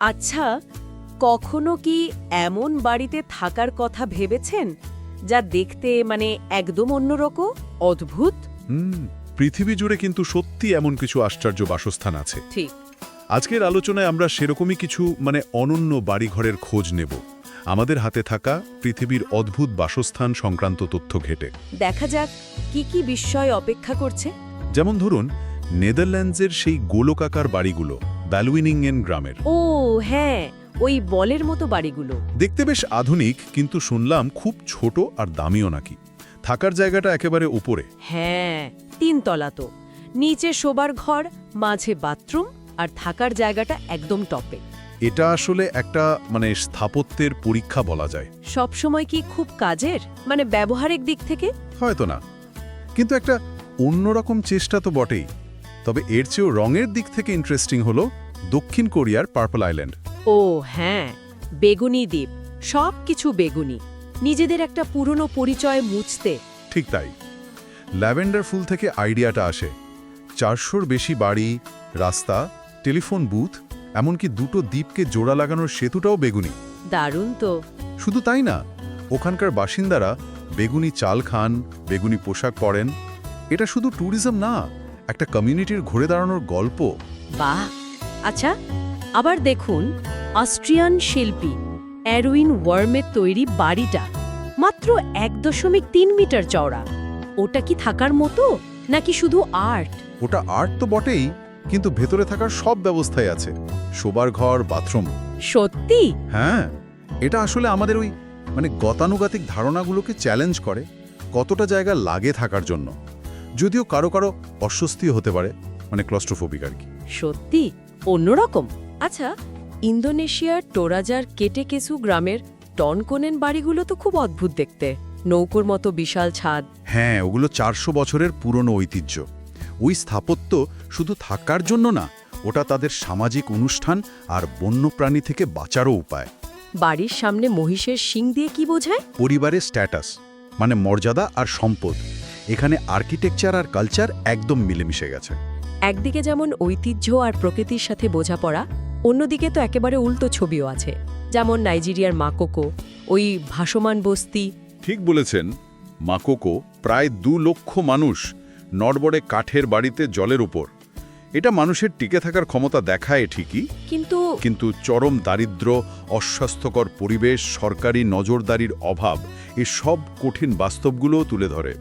আচ্ছা কখনো কি এমন বাড়িতে থাকার কথা ভেবেছেন যা দেখতে মানে একদম অন্যরকম অদ্ভুত? হুম পৃথিবী জুড়ে কিন্তু সত্যি এমন কিছু আশ্চর্য বাসস্থান আছে। ঠিক। আজকের আলোচনায় আমরা সেরকমই কিছু মানে অনন্য বাড়িঘরের খোঁজ নেব। আমাদের হাতে থাকা পৃথিবীর অদ্ভুত বাসস্থান সংক্রান্ত তথ্য ঘেটে। দেখা যাক কি কি বিস্ময় অপেক্ষা করছে? যেমন ধরুন নেদারল্যান্ডসের সেই গোলকাকার বাড়িগুলো। ব্যালুইনিংয়েন গ্রামের। ও হ্যাঁ ওই বলের মতো বাড়িগুলো। দেখতে বেশ আধুনিক কিন্তু শুনলাম খুব ছোট আর দামিও নাকি। থাকার জায়গাটা একেবারে উপরে। হ্যাঁ তিনতলা তো। নিচে শোবার ঘর মাঝে বাথরুম আর থাকার জায়গাটা একদম টপে। এটা আসলে একটা মানে স্থাপত্যের পরীক্ষা বলা যায়। সবসময় কি খুব কাজের? মানে ব্যবহারিক দিক থেকে? হয়তো না। কিন্তু একটা অন্যরকম চেষ্টা তো বটেই। তবে এর চেয়েও রঙের দিক থেকে ইন্টারেস্টিং হলো দক্ষিণ কোরিয়ার পার্পল আইল্যান্ড। ও হ্যাঁ বেগুনি দ্বীপ সব কিছু বেগুনি। নিজেদের একটা পুরনো পরিচয় মুছতে। ঠিক তাই। ল্যাভেন্ডার ফুল থেকে আইডিয়াটা আসে। চারশোর বেশি বাড়ি রাস্তা টেলিফোন বুথ এমনকি দুটো দ্বীপকে জোড়া লাগানোর সেতুটাও বেগুনি। দারুণ তো। শুধু তাই না ওখানকার বাসিন্দারা বেগুনি চাল খান বেগুনি পোশাক পরেন। এটা শুধু ট্যুরিজম না একটা কমিউনিটির ঘুরে দাঁড়ানোর গল্প। বাহ! আচ্ছা আবার দেখুন অস্ট্রিয়ান শিল্পী অ্যারুইন ওয়ার্মের তৈরি বাড়িটা মাত্র এক দশমিক তিন মিটার চওড়া। ওটা কি থাকার মতো নাকি শুধু আর্ট? ওটা আর্ট তো বটেই কিন্তু ভেতরে থাকার সব ব্যবস্থাই আছে। শোবার ঘর বাথরুম। সত্যি? হ্যাঁ এটা আসলে আমাদের ওই মানে গতানুগতিক ধারণাগুলোকে চ্যালেঞ্জ করে কতটা জায়গা লাগে থাকার জন্য। যদিও কারও কারও অস্বস্তি হতে পারে মানে ক্লস্ট্রোফোবিক আর কি। সত্যি? অন্যরকম। আচ্ছা ইন্দোনেশিয়ার টোরাজার কেটেকেসু গ্রামের টনকোনেন বাড়িগুলো তো খুব অদ্ভুত দেখতে। নৌকোর মতো বিশাল ছাদ। হ্যাঁ ওগুলো চারশো বছরের পুরনো ঐতিহ্য। ওই স্থাপত্য শুধু থাকার জন্য না ওটা তাদের সামাজিক অনুষ্ঠান আর বন্যপ্রাণী থেকে বাঁচারও উপায়। বাড়ির সামনে মহিষের শিং দিয়ে কি বোঝায়? পরিবারের স্ট্যাটাস মানে মর্যাদা আর সম্পদ। এখানে আর্কিটেকচার আর কালচার একদম মিলেমিশে গেছে। একদিকে যেমন ঐতিহ্য আর প্রকৃতির সাথে বোঝাপড়া অন্যদিকে তো একেবারে উল্টো ছবিও আছে যেমন নাইজেরিয়ার মাকোকো ওই ভাসমান বস্তি। ঠিক বলেছেন মাকোকো প্রায় দু লক্ষ মানুষ নড়বড়ে কাঠের বাড়িতে জলের উপর। এটা মানুষের টিকে থাকার ক্ষমতা দেখায় ঠিকই কিন্তু কিন্তু চরম দারিদ্র্য অস্বাস্থ্যকর পরিবেশ সরকারি নজরদারির অভাব এ সব কঠিন বাস্তবগুলোও তুলে ধরে।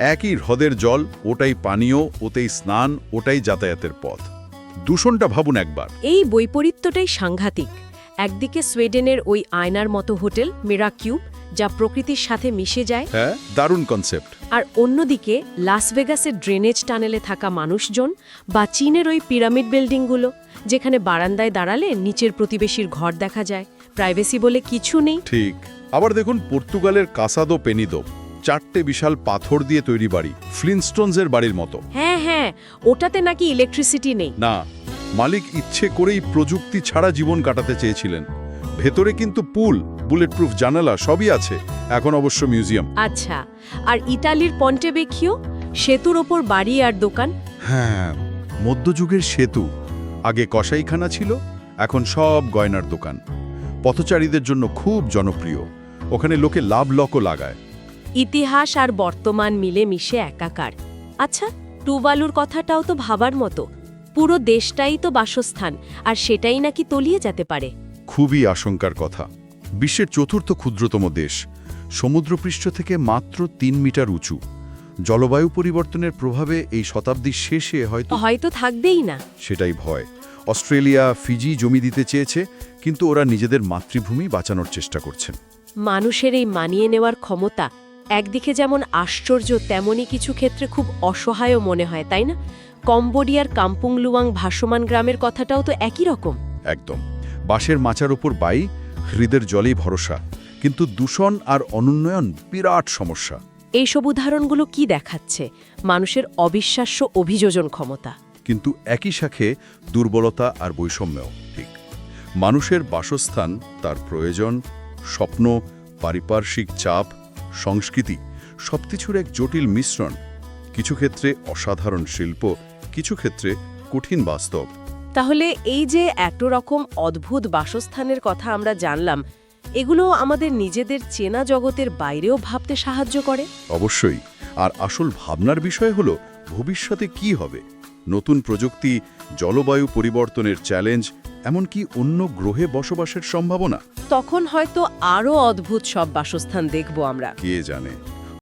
একই হ্রদের জল ওটাই পানীয় ওতেই স্নান ওটাই যাতায়াতের পথ। দূষণটা ভাবুন একবার। এই বৈপরীত্যটাই সাংঘাতিক। একদিকে সুইডেনের ওই আয়নার মতো হোটেল মিরাকিউব যা প্রকৃতির সাথে মিশে যায়। হ্যাঁ দারুণ কনসেপ্ট। আর অন্যদিকে লাস ভেগাসের ড্রেনেজ টানেলে থাকা মানুষজন বা চীনের ওই পিরামিড বিল্ডিংগুলো যেখানে বারান্দায় দাঁড়ালে নিচের প্রতিবেশীর ঘর দেখা যায় প্রাইভেসি বলে কিছু নেই। ঠিক। আবার দেখুন পর্তুগালের কাসাদো পেনিদো চারটে বিশাল পাথর দিয়ে তৈরি বাড়ি ফ্লিনস্টোনসের বাড়ির মতো। হ্যাঁ হ্যাঁ ওটাতে নাকি ইলেকট্রিসিটি নেই। না মালিক ইচ্ছে করেই প্রযুক্তি ছাড়া জীবন কাটাতে চেয়েছিলেন। ভেতরে কিন্তু পুল বুলেট প্রুফ জানালা সবই আছে এখন অবশ্য মিউজিয়াম। আচ্ছা আর ইটালির পন্টেবেখিও সেতুর ওপর বাড়ি আর দোকান? হ্যাঁ মধ্যযুগের সেতু। আগে কসাইখানা ছিল এখন সব গয়নার দোকান। পথচারীদের জন্য খুব জনপ্রিয়। ওখানে লোকে লাভ লকও লাগায়। ইতিহাস আর বর্তমান মিলে মিশে একাকার। আচ্ছা টুবালুর কথাটাও তো ভাবার মতো। পুরো দেশটাই তো বাসস্থান আর সেটাই নাকি তলিয়ে যেতে পারে। খুবই আশঙ্কার কথা। বিশ্বের চতুর্থ ক্ষুদ্রতম দেশ। সমুদ্রপৃষ্ঠ থেকে মাত্র তিন মিটার উঁচু। জলবায়ু পরিবর্তনের প্রভাবে এই শতাব্দীর শেষে হয়তো হয়তো থাকবেই না। সেটাই ভয়। অস্ট্রেলিয়া ফিজি জমি দিতে চেয়েছে কিন্তু ওরা নিজেদের মাতৃভূমি বাঁচানোর চেষ্টা করছেন। মানুষের এই মানিয়ে নেওয়ার ক্ষমতা একদিকে যেমন আশ্চর্য তেমনই কিছু ক্ষেত্রে খুব অসহায়ও মনে হয় তাই না? কম্বোডিয়ার কাম্পুংলুয়াং ভাসমান গ্রামের কথাটাও তো একই রকম। একদম। বাঁশের মাচার উপর বাই হৃদের জলেই ভরসা। কিন্তু দূষণ আর অনুন্নয়ন বিরাট সমস্যা। এইসব উদাহরণগুলো কি দেখাচ্ছে? মানুষের অবিশ্বাস্য অভিযোজন ক্ষমতা। কিন্তু একই সাথে দুর্বলতা আর বৈষম্যও ঠিক। মানুষের বাসস্থান তার প্রয়োজন স্বপ্ন পারিপার্শ্বিক চাপ সংস্কৃতি সবকিছুর এক জটিল মিশ্রণ। কিছু ক্ষেত্রে অসাধারণ শিল্প কিছু ক্ষেত্রে কঠিন বাস্তব। তাহলে এই যে এত রকম অদ্ভুত বাসস্থানের কথা আমরা জানলাম এগুলো আমাদের নিজেদের চেনা জগতের বাইরেও ভাবতে সাহায্য করে? অবশ্যই। আর আসল ভাবনার বিষয় হলো ভবিষ্যতে কি হবে? নতুন প্রযুক্তি জলবায়ু পরিবর্তনের চ্যালেঞ্জ এমনকি অন্য গ্রহে বসবাসের সম্ভাবনা? তখন হয়তো আরও অদ্ভুত সব বাসস্থান দেখব আমরা। কে জানে?